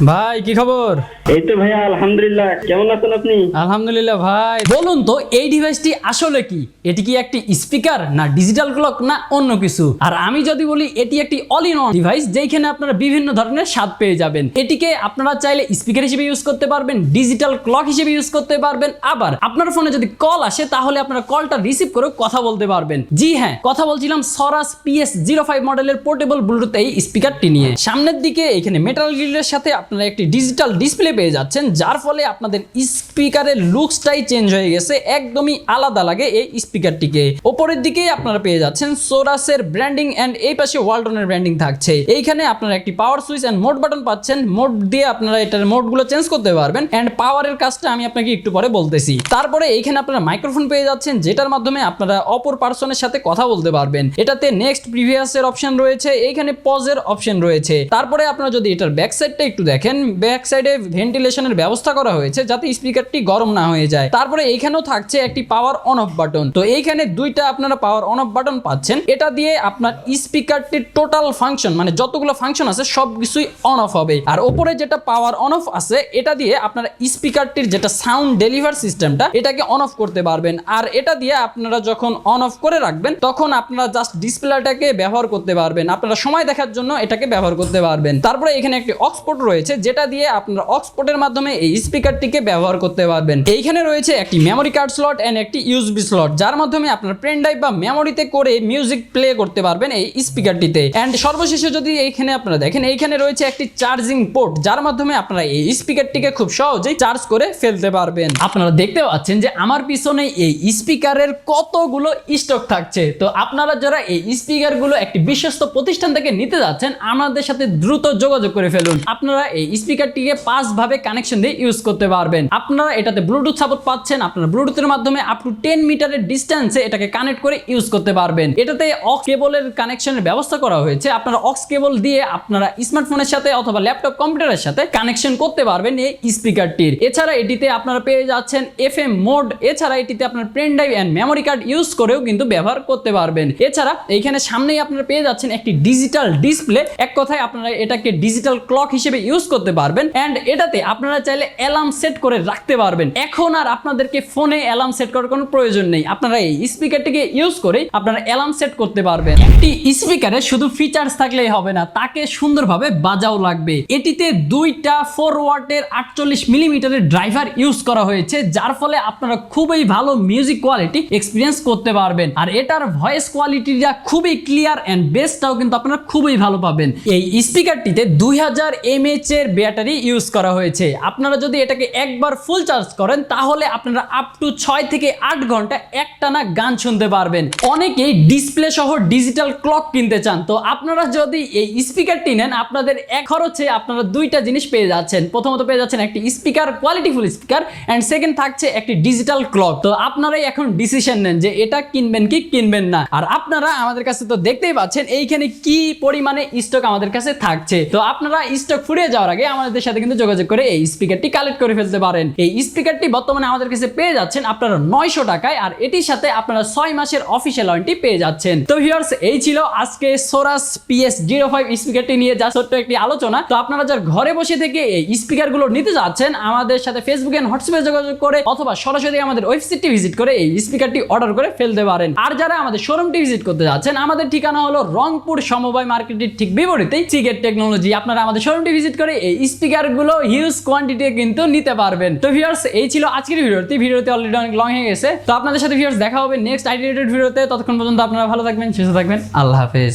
ভাই কি খবর? এই তো ভাইয়া আলহামদুলিল্লাহ। কেমন আছেন আপনি? আলহামদুলিল্লাহ ভাই। বলুন তো এই ডিভাইসটি আসলে কি? এটি কি একটি স্পিকার না ডিজিটাল ক্লক না অন্য কিছু? আর আমি যদি বলি এটি একটি অল ইন অন ডিভাইস যেখানে আপনারা বিভিন্ন ধরনের স্বাদ পেয়ে যাবেন। এটিকে আপনারা চাইলে স্পিকার হিসেবে ইউজ করতে পারবেন ডিজিটাল ক্লক হিসেবে ইউজ করতে পারবেন। আবার আপনার ফোনে যদি কল আসে তাহলে আপনারা কলটা রিসিভ করে কথা বলতে পারবেন। জি হ্যাঁ কথা বলছিলাম সরাস পিএস জিরো ফাইভ মডেলের পোর্টেবল ব্লুটুথ এই স্পিকারটি নিয়ে। সামনের দিকে এখানে মেটাল গ্রিলের সাথে আপনারা একটি ডিজিটাল ডিসপ্লে পেয়ে যাচ্ছেন, যার ফলে আপনাদের স্পিকারের লুকসটাই চেঞ্জ হয়ে গেছে, একদমই আলাদা লাগে এই স্পিকারটিকে ওপরের দিকে আপনারা পেয়ে যাচ্ছেন সোরাসের ব্র্যান্ডিং অ্যান্ড এই পাশে ওয়ালটনের ব্র্যান্ডিং থাকছে। এইখানে আপনারা একটি power switch and mode button পাচ্ছেন মোড দিয়ে আপনারা এটার মোডগুলো চেঞ্জ করতে পারবেন অ্যান্ড পাওয়ারের কাজটা আমি আপনাকে একটু পরে বলতেছি। তারপরে এইখানে আপনারা মাইক্রোফোন পেয়ে যাচ্ছেন, যেটার মাধ্যমে আপনারা অপর পার্সনের সাথে কথা বলতে পারবেন। এটাতে নেক্সট প্রিভিয়াসের অপশন রয়েছে, এইখানে পজের অপশন রয়েছে। তারপরে আপনারা যদি এটার ব্যাক সাইডটা একটু দেখেন ব্যাক সাইডে ভেন্টিলেশনের ব্যবস্থা করা হয়েছে যাতে স্পিকারটি গরম না হয়ে যায়। তারপরে এইখানেও থাকছে একটি পাওয়ার অন অফ বাটন। তো এইখানে দুইটা আপনারা পাওয়ার অন অফ বাটন পাচ্ছেন। এটা দিয়ে আপনার স্পিকারটির টোটাল ফাংশন মানে যতগুলো ফাংশন আছে সব কিছুই অন অফ হবে। আর ওপরে যেটা পাওয়ার অন অফ আছে, এটা দিয়ে আপনারা স্পিকারটির যেটা সাউন্ড ডেলিভার সিস্টেমটা, এটাকে অন অফ করতে পারবেন। আর এটা দিয়ে আপনারা যখন অন অফ করে রাখবেন, তখন আপনারা জাস্ট ডিসপ্লেটাকে ব্যবহার করতে পারবেন। আপনারা সময় দেখার জন্য এটাকে ব্যবহার করতে পারবেন। তারপরে এখানে একটি অক্সপোর্ট রয়েছে, যেটা দিয়ে আপনারা অক্সপোর্টের মাধ্যমে এই স্পিকারটিকে ব্যবহার করতে পারবেন। এইখানে রয়েছে একটি মেমোরি কার্ড স্লট এন্ড একটি ইউএসবি স্লট যার মাধ্যমে আপনার পেন ড্রাইভ বা মেমোরিতে করে মিউজিক প্লে করতে পারবেন এই স্পিকারটিতে। এন্ড সর্বশেষে যদি এইখানে আপনারা দেখেন, এইখানে রয়েছে একটি চার্জিং পোর্ট যার মাধ্যমে আপনারা এই স্পিকারটিকে খুব সহজেই চার্জ করে ফেলতে পারবেন। আপনারা দেখতে পাচ্ছেন যে আমার পিছনে এই স্পিকারের কতগুলো স্টক থাকছে। তো আপনারা যারা এই স্পিকারগুলো একটি বিশ্বস্ত প্রতিষ্ঠান থেকে নিতে যাচ্ছেন, আমাদের সাথে দ্রুত যোগাযোগ করে ফেলুন। আপনারা এই স্পিকারটিকে পাঁচ ভাবে কানেকশন দিয়ে ইউজ করতে পারবেন। আপনারা এটাতে ব্লুটুথ সাপোর্ট পাচ্ছেন, আপনারা ব্লুটুথের মাধ্যমে আপ টু টেন মিটারের ডিস্টেন্সে এটাকে কানেক্ট করে ইউজ করতে পারবেন। এটাতে অক্স কেবলের কানেকশনের ব্যবস্থা করা হয়েছে। আপনারা অক্স কেবল দিয়ে আপনারা স্মার্টফোনের সাথে অথবা ল্যাপটপ কম্পিউটারের সাথে কানেকশন করতে পারবেন এই স্পিকারটির। এছাড়া এটিতে আপনারা পেয়ে যাচ্ছেন এফ এম মোড এছাড়া এটিতে আপনার pen drive and memory card use করেও কিন্তু ব্যবহার করতে পারবেন। এছাড়া এইখানে সামনেই আপনারা পেয়ে যাচ্ছেন একটি ডিজিটাল ডিসপ্লে এক কথায় আপনারা এটাকে ডিজিটাল ক্লক হিসেবে ইউজ করতে পারবেন। অ্যান্ড এটাতে আপনারা চাইলে অ্যালার্ম সেট করে রাখতে পারবেন। এখন আর আপনাদেরকে ফোনে অ্যালার্ম সেট করার কোনো প্রয়োজন নেই। আপনারা এই স্পিকারটিকে ইউজ করে আপনারা অ্যালার্ম সেট করতে পারবেন। একটি স্পিকারে শুধু ফিচার্স থাকলেই হবে না, তাকে সুন্দরভাবে বাজাও লাগবে। এটিতে দুইটা ফোর ওয়াটের আটচল্লিশ মিলিমিটারের ড্রাইভার ইউজ করা হয়েছে, যার ফলে আপনারা খুবই ভালো মিউজিক কোয়ালিটি এক্সপিরিয়েন্স করতে পারবেন। আর এটার ভয়েস কোয়ালিটিটা খুবই ক্লিয়ার অ্যান্ড বেসটাও কিন্তু আপনারা খুবই ভালো পাবেন। এই স্পিকারটিতে দুই হাজার এমএচ এর ব্যাটারি ইউজ করা হয়েছে। আপনারা যদি এটাকে একবার ফুল চার্জ করেন, তাহলে আপনারা আপ টু ছয় থেকে আট ঘণ্টা একটানা গান শুনতে পারবেন। অনেকেই ডিসপ্লে সহ ডিজিটাল ক্লক কিনতে চান। তো আপনারা যদি এই স্পিকারটি নেন, আপনাদের এক খরচে আপনারা দুইটা জিনিস পেয়ে যাচ্ছেন। প্রথমত পেয়ে যাচ্ছেন একটি speaker qualityful speaker and second থাকছে একটি ডিজিটাল ক্লক তো আপনারাই এখন ডিসিশন নেন যে এটা কিনবেন কি কিনবেন না। আর আপনারা আমাদের কাছে তো দেখতেই পাচ্ছেন, এইখানে কি পরিমাণে স্টক আমাদের কাছে থাকছে। তো আপনারা স্টক ফুরিয়ে যাওয়ার আগে আমাদের সাথে কিন্তু যোগাযোগ করে এই স্পিকারটি কালেক্ট করে ফেলতে পারেন। এই স্পিকারটি বর্তমানে আমাদের কাছে পেয়ে যাচ্ছেন আপনারা নয়শো টাকায়, আর এটির সাথে আপনারা ছয় মাসের অফিসিয়াল ওয়ারেন্টি পেয়ে যাচ্ছেন। তো ভিউয়ার্স এই ছিল আজকে সোরাস পিএস জিরো ফাইভ স্পিকারটি নিয়ে যা ছোট্ট একটি আলোচনা। তো আপনারা যারা ঘরে বসে থেকে এই স্পিকারগুলো নিতে যাচ্ছেন, আমাদের সাথে ফেসবুক এন্ড হোয়াটসঅ্যাপে যোগাযোগ করে অথবা সরাসরি আমাদের ওয়েবসাইটটি ভিজিট করে এই স্পিকারটি অর্ডার করে ফেলতে পারেন। আর যারা আমাদের শোরুমটি ভিজিট করতে যাচ্ছেন, আমাদের ঠিকানা হলো রংপুর সমবায় মার্কেটের ঠিক বিপরীতেই সিগেট টেকনোলজি আপনারা আমাদের শোরুমটি ভিজিট করে এই স্পিকারগুলো হিউজ কোয়ান্টিটি কিন্তু নিতে পারবেন। তো ভিউয়ার্স এই ছিল আজকের ভিডিওটি ভিডিওতে অলরেডি অনেক লং হয়ে গেছে। তো আপনাদের সাথে ভিউয়ার্স দেখা হবে নেক্সট আইডিয়েটেড ভিডিওতে ততক্ষণ পর্যন্ত আপনারা ভালো থাকবেন, সুস্থ থাকবেন। আল্লাহ হাফেজ।